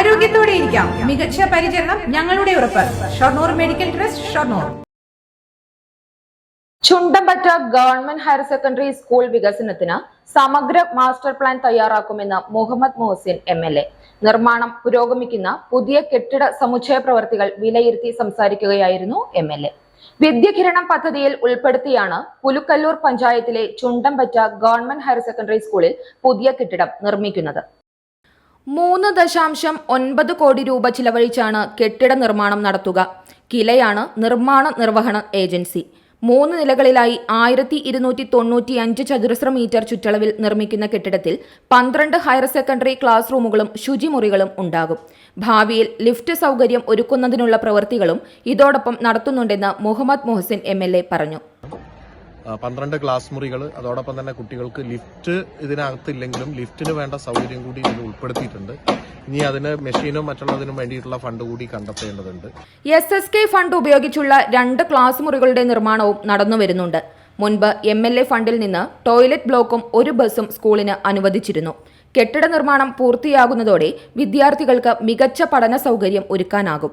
ആരോഗ്യത്തോടെ ഇരിക്കാം. മികച്ച പരിചരണം ഞങ്ങളുടെ ഉറപ്പ്. Shoranur medical trust Shoranur. Chundampatta government higher secondary school വികസനത്തിന് സമഗ്ര master plan തയ്യാറാക്കുമെന്ന് Muhammad Muhsin M L A. നിർമ്മാണം പുരോഗമിക്കുന്ന പുതിയ കെട്ടിട സമുച്ചയ പ്രവർത്തികൾ വിലയിരുത്തി സംസാരിക്കുകയായിരുന്നു എം എൽ വിദ്യകിരണം പദ്ധതിയിൽ ഉൾപ്പെടുത്തിയാണ് പുലുക്കല്ലൂർ പഞ്ചായത്തിലെ ചുണ്ടമ്പറ്റ ഗവൺമെന്റ് ഹയർ സെക്കൻഡറി സ്കൂളിൽ പുതിയ കെട്ടിടം നിർമ്മിക്കുന്നത്. മൂന്ന് ദശാംശം ഒൻപത് കോടി രൂപ ചിലവഴിച്ചാണ് കെട്ടിട നിർമ്മാണം നടത്തുക. കിലയാണ് നിർമ്മാണ നിർവഹണ ഏജൻസി. മൂന്ന് നിലകളിലായി ആയിരത്തി ഇരുന്നൂറ്റി തൊണ്ണൂറ്റി അഞ്ച് ചതുരശ്ര മീറ്റർ ചുറ്റളവിൽ നിർമ്മിക്കുന്ന കെട്ടിടത്തിൽ പന്ത്രണ്ട് ഹയർ സെക്കൻഡറി ക്ലാസ് റൂമുകളും ശുചിമുറികളും ഉണ്ടാകും. ഭാവിയിൽ ലിഫ്റ്റ് സൗകര്യം ഒരുക്കുന്നതിനുള്ള പ്രവൃത്തികളും ഇതോടൊപ്പം നടത്തുന്നുണ്ടെന്ന് മുഹമ്മദ് മുഹസിൻ എം പറഞ്ഞു. പന്ത്രണ്ട് ക്ലാസ് മുറികൾ അതോടൊപ്പം തന്നെ കുട്ടികൾക്ക് ലിഫ്റ്റ് ഇതിനകത്ത് ഇല്ലെങ്കിലും ലിഫ്റ്റിന് വേണ്ട സൗകര്യം കൂടി ഇതിൽ ഉൾപ്പെടുത്തിയിട്ടുണ്ട്. ഇനി അതിന് മെഷീനും മറ്റുള്ളതിനും വേണ്ടിയിട്ടുള്ള ഫണ്ട് കൂടി കണ്ടെത്തേണ്ടതുണ്ട്. എസ് എസ് കെ ഫണ്ട് ഉപയോഗിച്ചുള്ള രണ്ട് ക്ലാസ് മുറികളുടെ നിർമ്മാണവും നടന്നു വരുന്നുണ്ട്. മുൻപ് എം എൽ എ ഫണ്ടിൽ നിന്ന് ടോയ്ലറ്റ് ബ്ലോക്കും ഒരു ബസ്സും സ്കൂളിന് അനുവദിച്ചിരുന്നു. കെട്ടിട നിർമ്മാണം പൂർത്തിയാകുന്നതോടെ വിദ്യാർത്ഥികൾക്ക് മികച്ച പഠന സൗകര്യം ഒരുക്കാനാകും.